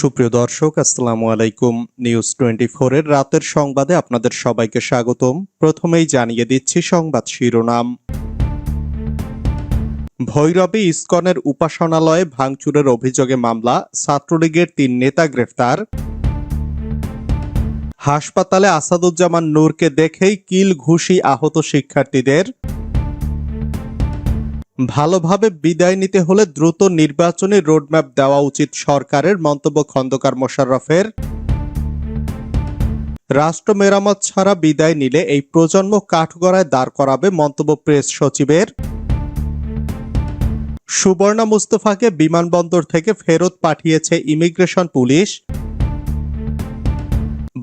সুপ্রিয় দর্শক, আসসালামু আলাইকুম। নিউজ টোয়েন্টি এর রাতের সংবাদে আপনাদের সবাইকে স্বাগতম। প্রথমেই জানিয়ে দিচ্ছি সংবাদ শিরোনাম। ভৈরবে ইস্কনের উপাসনালয়ে ভাঙচুরের অভিযোগে মামলা, ছাত্রলীগের তিন নেতা গ্রেফতার। হাসপাতালে আসাদুজ্জামান নূরকে দেখেই কিল ঘুষি আহত শিক্ষার্থীদের। ভালোভাবে বিদায় নিতে হলে দ্রুত নির্বাচনী রোডম্যাপ দেওয়া উচিত সরকারের মন্তব্য খন্দকার মোশাররফের। রাষ্ট্র মেরামত ছাড়া বিদায় নিলে এই প্রজন্ম কাঠগড়ায় দাঁড় করাবে মন্তব্য প্রেস সচিবের। সুবর্ণা মুস্তফাকে বিমানবন্দর থেকে ফেরত পাঠিয়েছে ইমিগ্রেশন পুলিশ।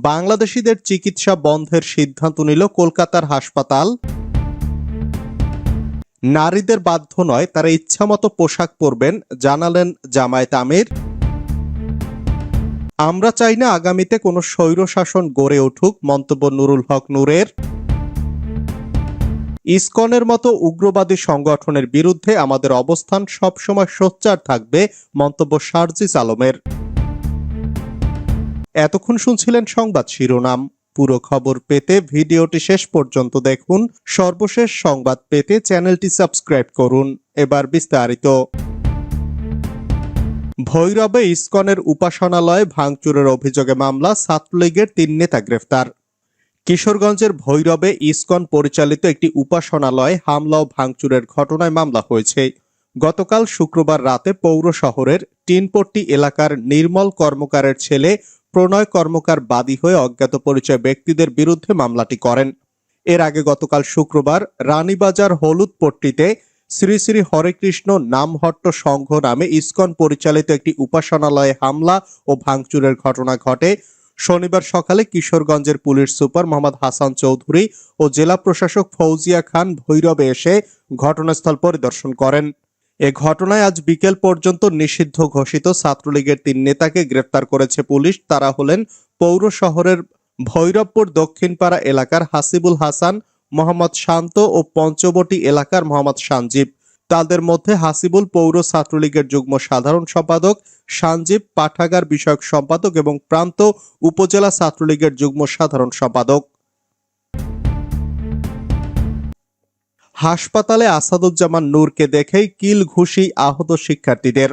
বাংলাদেশিদের চিকিৎসা বন্ধের সিদ্ধান্ত নিল কলকাতার হাসপাতাল। নারীদের বাধ্য নয়, তারা ইচ্ছামতো পোশাক পরবেন, জানালেন জামায়াত আমির। আমরা চাই না আগামীতে কোনো স্বৈরশাসন গড়ে উঠুক, মন্তব্য নুরুল হক নূরের। ইসকনের মতো উগ্রবাদী সংগঠনের বিরুদ্ধে আমাদের অবস্থান সবসময় সোচ্চার থাকবে, মন্তব্য শারজিস আলমের। এতক্ষণ শুনছিলেন সংবাদ শিরোনাম। পুরো খবর পেতে ভিডিওটি শেষ পর্যন্ত দেখুন। সর্বশেষ সংবাদ পেতে চ্যানেলটি সাবস্ক্রাইব করুন। এবার বিস্তারিত। ভৈরবে ইস্কনের উপাসনালয়ে ভাঙচুরের অভিযোগে মামলা, ছাত্রলীগের তিন নেতা গ্রেফতার। কিশোরগঞ্জের ভৈরবে ইস্কন পরিচালিত একটি উপাসনালয়ে হামলা ও ভাঙচুরের ঘটনায় মামলা হয়েছে। গতকাল শুক্রবার রাতে পৌর শহরের টিনপট্টি এলাকার নির্মল কর্মকারের ছেলে প্রণয় কর্মকার বাদী হয়ে অজ্ঞাত পরিচয় ব্যক্তিদের বিরুদ্ধে মামলাটি করেন। এর আগে গতকাল শুক্রবার রানীবাজার হলুদ পট্টিতে শ্রী শ্রী হরেকৃষ্ণ নামহট্ট সংঘ নামে ইসকন পরিচালিত একটি উপাসনালয়ে হামলা ও ভাঙচুরের ঘটনা ঘটে। শনিবার সকালে কিশোরগঞ্জের পুলিশ সুপার মোহাম্মদ হাসান চৌধুরী ও জেলা প্রশাসক ফৌজিয়া খান ভৈরবে এসে ঘটনাস্থল পরিদর্শন করেন। এ ঘটনায় আজ বিকেল পর্যন্ত নিষিদ্ধ ঘোষিত ছাত্রলীগের তিন নেতাকে গ্রেফতার করেছে পুলিশ। তারা হলেন পৌর শহরের ভৈরবপুর দক্ষিণপাড়া এলাকার হাসিবুল হাসান, মোহাম্মদ শান্ত ও পঞ্চবটি এলাকার মোহাম্মদ সানজিব। তাদের মধ্যে হাসিবুল পৌর ছাত্রলীগের যুগ্ম সাধারণ সম্পাদক, সানজিব পাঠাগার বিষয়ক সম্পাদক এবং প্রান্ত উপজেলা ছাত্রলীগের যুগ্ম সাধারণ সম্পাদক। হাসপাতালে আসাদুজ্জামান নূরকে দেখেই কিল ঘুষি আহত শিক্ষার্থীদের।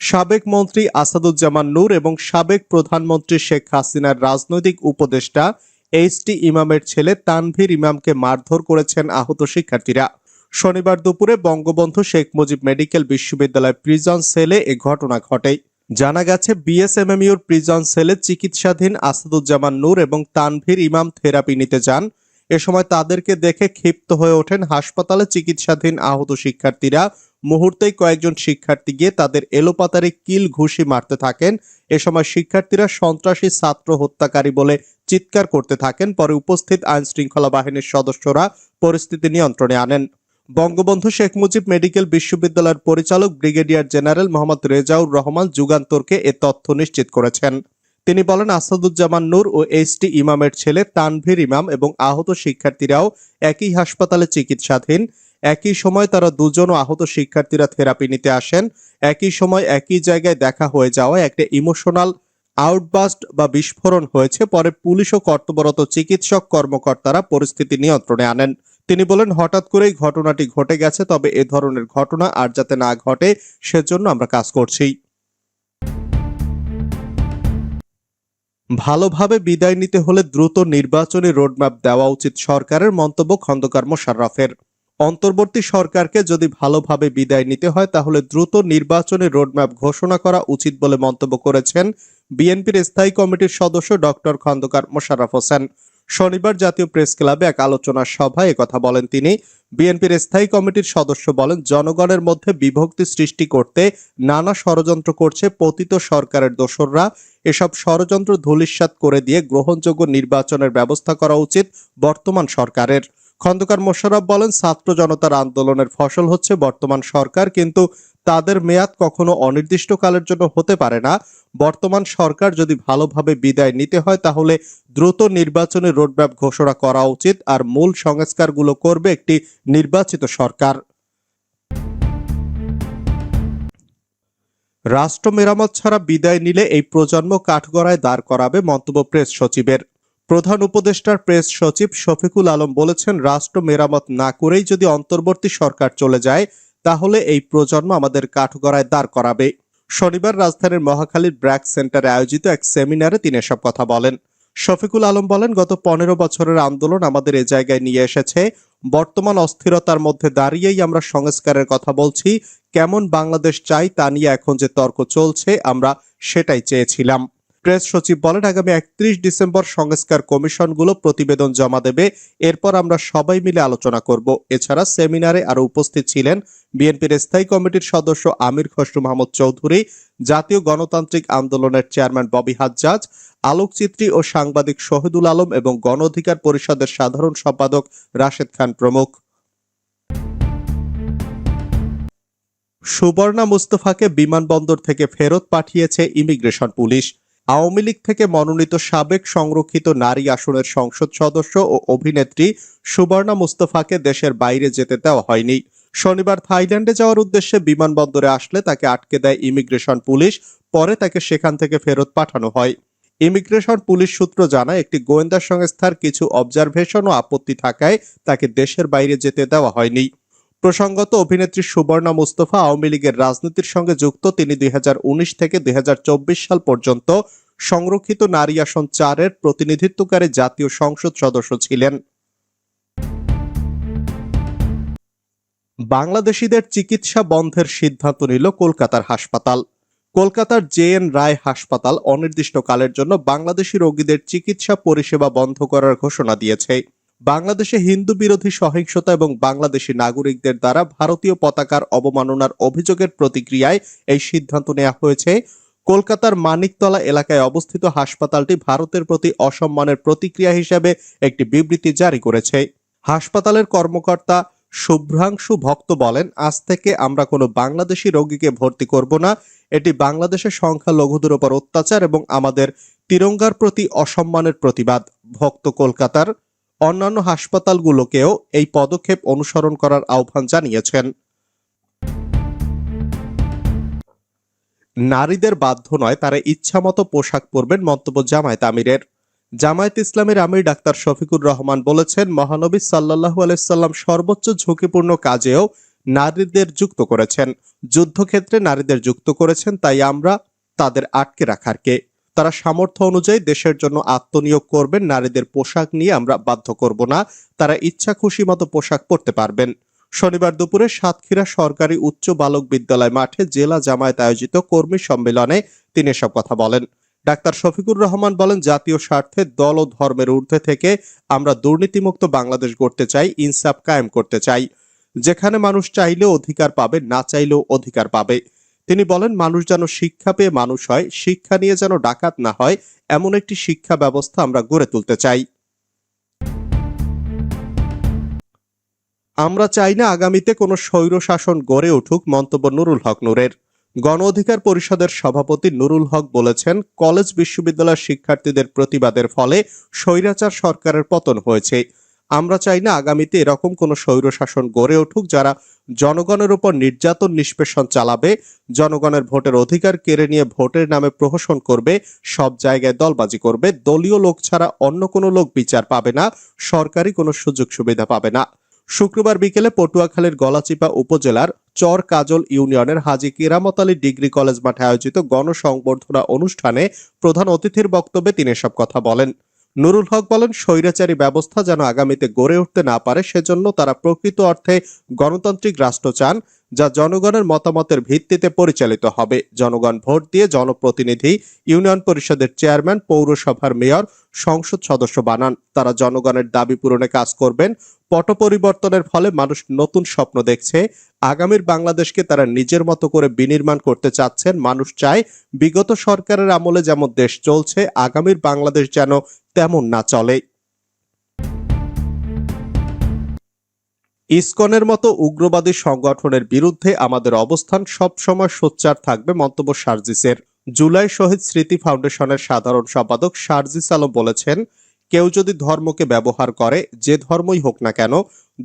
সাবেক মন্ত্রী আসাদুজ্জামান নূর এবং সাবেক প্রধানমন্ত্রী শেখ হাসিনার রাজনৈতিক উপদেষ্টা এইচ টি ইমামের ছেলে তানভীর ইমামকে মারধর করেছেন আহত শিক্ষার্থীরা। শনিবার দুপুরে বঙ্গবন্ধু শেখ মুজিব মেডিকেল বিশ্ববিদ্যালয় প্রিজন সেলে এ ঘটনা ঘটে। জানা গেছে, বিএসএমএমইউর প্রিজন সেলে চিকিৎসাধীন আসাদুজ্জামান নূর এবং তানভীর ইমাম থেরাপি নিতে যান। এ সময় তাদেরকে দেখে ক্ষিপ্ত হয়ে ওঠেন হাসপাতালে চিকিৎসাধীন আহত শিক্ষার্থীরা। মুহূর্তেই কয়েকজন শিক্ষার্থী গিয়ে তাদের এলোপাতারে কিল ঘুষি মারতে থাকেন। এ সময় শিক্ষার্থীরা সন্ত্রাসী ছাত্র হত্যাকারী বলে চিৎকার করতে থাকেন। পরে উপস্থিত আইন শৃঙ্খলা বাহিনীর সদস্যরা পরিস্থিতি নিয়ন্ত্রণে আনেন। বঙ্গবন্ধু শেখ মুজিব মেডিকেল বিশ্ববিদ্যালয়ের পরিচালক ব্রিগেডিয়ার জেনারেল মোহাম্মদ রেজাউর রহমান যুগান্তরকে এ তথ্য নিশ্চিত করেছেন। তিনি বলেন, আসাদুজ্জামান নূর ও টি ইমামের ছেলে তানভীর ইমাম এবং আহত শিক্ষার্থীরাও একই হাসপাতালে চিকিৎসাধীন। একই সময় তারা দুজন আহত শিক্ষার্থীরা থেরাপি নিতে আসেন। একই সময় একই জায়গায় দেখা হয়ে যাওয়ায় একটা ইমোশনাল আউটবাস্ট বা বিস্ফোরণ হয়েছে। পরে পুলিশ ও কর্তব্যরত চিকিৎসক কর্মকর্তারা পরিস্থিতি নিয়ন্ত্রণে আনেন। তিনি বলেন, হঠাৎ করেই ঘটনাটি ঘটে গেছে, তবে এ ধরনের ঘটনা আর যাতে না ঘটে, সেজন্য আমরা কাজ করছি। ভালোভাবে বিদায় নিতে হলে দ্রুত নির্বাচনী রোডম্যাপ দেওয়া উচিত সরকারের মন্তব্য খন্দকার মোশাররফের। অন্তর্বর্তী সরকারকে যদি ভালোভাবে বিদায় নিতে হয়, তাহলে দ্রুত নির্বাচনী রোডম্যাপ ঘোষণা করা উচিত বলে মন্তব্য করেছেন বিএনপির স্থায়ী কমিটির সদস্য ডক্টর খন্দকার মোশাররফ হোসেন। শনিবার জাতীয় প্রেস ক্লাবে এক আলোচনা সভায় কথা বলেন তিনি। বিএনপির স্থায়ী কমিটির সদস্য বলেন, জনগণের মধ্যে বিভক্তি সৃষ্টি করতে নানা ষড়যন্ত্র করছে পতিত সরকারের দোসররা। এসব ষড়যন্ত্র ধূলিসাৎ করে দিয়ে গ্রহণযোগ্য নির্বাচনের ব্যবস্থা করা উচিত বর্তমান সরকারের। খন্দকার মোশাররফ বলেন, ছাত্র জনতার আন্দোলনের ফসল হচ্ছে বর্তমান সরকার, কিন্তু তাদের মেয়াদ কখনো অনির্দিষ্টকালের জন্য হতে পারে না। বর্তমান সরকার যদি ভালোভাবে বিদায় নিতে হয়, তাহলে দ্রুত নির্বাচনী রোডম্যাপ ঘোষণা করা উচিত আর মূল সংস্কারগুলো করবে একটি নির্বাচিত সরকার। রাষ্ট্র মেরামত ছাড়া বিদায় নিলে এই প্রজন্ম কাঠগড়ায় দাঁড় করাবে মন্তব্য প্রেস সচিবের। প্রধান উপদেষ্টার প্রেস সচিব শফিকুল আলম বলেছেন, রাষ্ট্র মেরামত না করেই যদি অন্তর্বর্তী সরকার চলে যায় তাহলে এই প্রজন্ম আমাদের কাঠগড়ায় দাঁড় করাবে। শনিবার রাজধানীর মহাখালীর ব্র্যাক সেন্টারে আয়োজিত এক সেমিনারে তিনি এসব কথা বলেন। শফিকুল আলম বলেন, গত পনেরো বছরের আন্দোলন আমাদের এ জায়গায় নিয়ে এসেছে। বর্তমান অস্থিরতার মধ্যে দাঁড়িয়েই আমরা সংস্কারের কথা বলছি। কেমন বাংলাদেশ চাই তা নিয়ে এখন যে তর্ক চলছে, আমরা সেটাই চেয়েছিলাম। প্রেস সচিব বলেন, আগামী একত্রিশ ডিসেম্বর সংস্কার কমিশনগুলো প্রতিবেদন জমা দেবে। এরপর আমরা সবাই মিলে আলোচনা করব। এছাড়া সেমিনারে আরও উপস্থিত ছিলেন বিএনপির স্থায়ী কমিটির সদস্য আমির খসরু মাহমুদ চৌধুরী, জাতীয় গণতান্ত্রিক আন্দোলনের চেয়ারম্যান ববি হাজ্জাজ, আলোকচিত্রী ও সাংবাদিক শহীদুল আলম এবং গণ অধিকার পরিষদের সাধারণ সম্পাদক রাশেদ খান প্রমুখ। সুবর্ণা মুস্তফাকে বিমানবন্দর থেকে ফেরত পাঠিয়েছে ইমিগ্রেশন পুলিশ। আওয়ামী লীগ থেকে মনোনীত সাবেক সংরক্ষিত নারী আসনের সংসদ সদস্য ও অভিনেত্রী সুবর্ণা মুস্তফাকে দেশের বাইরে যেতে দেওয়া হয়নি। শনিবার থাইল্যান্ডে যাওয়ার উদ্দেশ্যে বিমানবন্দরে আসলে তাকে আটকে দেয় ইমিগ্রেশন পুলিশ, পরে তাকে সেখান থেকে ফেরত পাঠানো হয়। ইমিগ্রেশন পুলিশ সূত্র জানায়, একটি গোয়েন্দা সংস্থার কিছু অবজারভেশন ও আপত্তি থাকায় তাকে দেশের বাইরে যেতে দেওয়া হয়নি। প্রসঙ্গত, অভিনেত্রী সুবর্ণা মুস্তফা আওয়ামী লীগের রাজনীতির সঙ্গে যুক্ত। তিনি দুই থেকে দু হাজার চব্বিশ সাল পর্যন্ত সংরক্ষিত নারী আসন চারের প্রতিনিধিত্বকারী জাতীয় সংসদ সদস্য ছিলেন। বাংলাদেশিদের চিকিৎসা বন্ধের সিদ্ধান্ত নিল কলকাতার হাসপাতাল। কলকাতার জে এন রায় হাসপাতাল অনির্দিষ্টকালের জন্য বাংলাদেশি রোগীদের চিকিৎসা পরিষেবা বন্ধ করার ঘোষণা দিয়েছে। বাংলাদেশে হিন্দু বিরোধী সহিংসতা এবং বাংলাদেশি নাগরিকদের দ্বারা ভারতীয় পতাকার অবমাননার অভিযোগের প্রতিক্রিয়ায় এই সিদ্ধান্ত নেওয়া হয়েছে। কলকাতার মানিকতলা এলাকায় অবস্থিত হাসপাতালটি ভারতের প্রতি অসম্মানের প্রতিক্রিয়া হিসেবে একটি বিবৃতি জারি করেছে। হাসপাতালের কর্মকর্তা শুভ্রাংশু ভক্ত বলেন, আজ থেকে আমরা কোনো বাংলাদেশি রোগীকে ভর্তি করব না। এটি বাংলাদেশের সংখ্যালঘুদের উপর অত্যাচার এবং আমাদের তিরঙ্গার প্রতি অসম্মানের প্রতিবাদ। ভক্ত কলকাতার অন্যান্য হাসপাতালগুলোকেও এই পদক্ষেপ অনুসরণ করার আহ্বান জানিয়েছেন। নারীদের বাধ্য নয়, তারা ইচ্ছামতো পোশাক পরবেন মন্তব্য জামায়াত আমিরের। জামায়াত ইসলামের আমির ডাক্তার শফিকুর রহমান বলেছেন, মহানবী সাল্লাল্লাহু আলাইসাল্লাম সর্বোচ্চ ঝুঁকিপূর্ণ কাজেও নারীদের যুক্ত করেছেন। যুদ্ধক্ষেত্রে নারীদের যুক্ত করেছেন, তাই আমরা তাদের আটকে রাখার কে তারা সামর্থ্য অনুযায়ী দেশের জন্য আত্মনিয়োগ করবেন। নারীদের পোশাক নিয়ে আমরা বাধ্য করব না। তারা ইচ্ছা খুশি মতো পোশাক পরতে পারবেন। শনিবার দুপুরে সাতক্ষীরা সরকারি উচ্চ বালক বিদ্যালয় মাঠে জেলা জামায়াত আয়োজিত কর্মী সম্মেলনে তিনি এসব কথা বলেন। ডাক্তার শফিকুর রহমান বলেন, জাতীয় স্বার্থে দল ও ধর্মের ঊর্ধ্বে থেকে আমরা দুর্নীতিমুক্ত বাংলাদেশ গড়তে চাই, ইনসাফ কায়েম করতে চাই। যেখানে মানুষ চাইলেও অধিকার পাবে, না চাইলেও অধিকার পাবে। তিনি বলেন, মানুষ যেন শিক্ষা পেয়ে মানুষ হয়, শিক্ষা নিয়ে যেন ডাকাত না হয়, এমন একটি শিক্ষা ব্যবস্থা আমরা গড়ে তুলতে চাই। আমরা চাই না আগামীতে কোনো স্বৈর শাসন গড়ে উঠুক, মন্তব্য নুরুল হক নূরের। গণ অধিকার পরিষদের সভাপতি নুরুল হক বলেছেন, কলেজ, বিশ্ববিদ্যালয়ের শিক্ষার্থীদের প্রতিবাদের ফলে স্বৈরাচার সরকারের পতন হয়েছে। আমরা চাই না আগামীতে এরকম কোনো স্বৈর শাসন গড়ে উঠুক যারা জনগণের উপর নির্যাতন, নিষ্পেষণ চালাবে, জনগণের ভোটের অধিকার কেড়ে নিয়ে ভোটের নামে প্রহসন করবে, সব জায়গায় দলবাজি করবে, দলীয় লোক ছাড়া অন্য কোনো লোক বিচার পাবে না সরকারি কোনো সুযোগ সুবিধা পাবে না। শুক্রবার বিকেলে পটুয়াখালীর গলাচিপা উপজেলার চর কাজল ইউনিয়নের হাজি কিরামত আলী ডিগ্রি কলেজ মাঠে আয়োজিত গণসংবর্ধনা অনুষ্ঠানে প্রধান অতিথির বক্তব্যে তিনি এসব কথা বলেন। নুরুল হক বলেন, স্বৈরাচারী ব্যবস্থা যেন আগামীতে গড়ে উঠতে না পারে, সেজন্য তারা প্রকৃত অর্থে গণতান্ত্রিক রাষ্ট্র চান। যা জনগণের মতামতের ভিত্তিতে পরিচালিত হবে। জনগণ ভোট দিয়ে জনপ্রতিনিধি, ইউনিয়ন পরিষদের চেয়ারম্যান, পৌরসভার মেয়র, সংসদ সদস্য বানান। তারা জনগণের দাবি পূরণে কাজ করবেন। পট পরিবর্তনের ফলে মানুষ নতুন স্বপ্ন দেখছে। আগামীর বাংলাদেশকে তারা নিজের মতো করে বিনির্মাণ করতে চাচ্ছেন। মানুষ চায় বিগত সরকারের আমলে যেমন দেশ চলছে, আগামীর বাংলাদেশ যেন তেমন না চলে। ইসকনের মতো উগ্রবাদী সংগঠনের বিরুদ্ধে আমাদের অবস্থান সবসময় সোচ্চার থাকবে মন্তব্য সার্জিসের। জুলাই শহীদ স্মৃতি ফাউন্ডেশনের সাধারণ সম্পাদক সার্জিস আলম বলেছেন, কেউ যদি ধর্মকে ব্যবহার করে, যে ধর্মই হোক না কেন,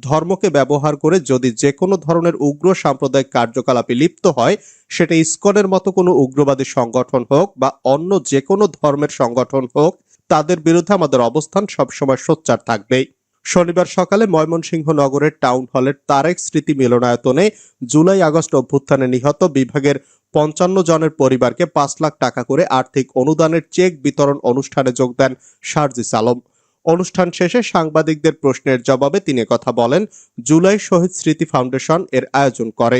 ধর্মকে ব্যবহার করে যদি যে কোনো ধরনের উগ্র সাম্প্রদায়িক কার্যকলাপে লিপ্ত হয়, সেটা ইসকনের মতো কোনো উগ্রবাদী সংগঠন হোক বা অন্য যে কোনো ধর্মের সংগঠন হোক, তাদের বিরুদ্ধে আমাদের অবস্থান সবসময় সোচ্চার থাকবেই। শনিবার সকালে ময়মনসিংহ নগরের টাউন হলের তারেক স্মৃতি মিলনায়তনে জুলাই আগস্ট অভ্যুত্থানে নিহত বিভাগের পঞ্চান্ন জনের পরিবারকে পাঁচ লাখ টাকা করে আর্থিক অনুদানের চেক বিতরণ অনুষ্ঠানে যোগ দেন শারজিস সালম অনুষ্ঠান শেষে সাংবাদিকদের প্রশ্নের জবাবে তিনি কথা বলেন, জুলাই শহীদ স্মৃতি ফাউন্ডেশন এর আয়োজন করে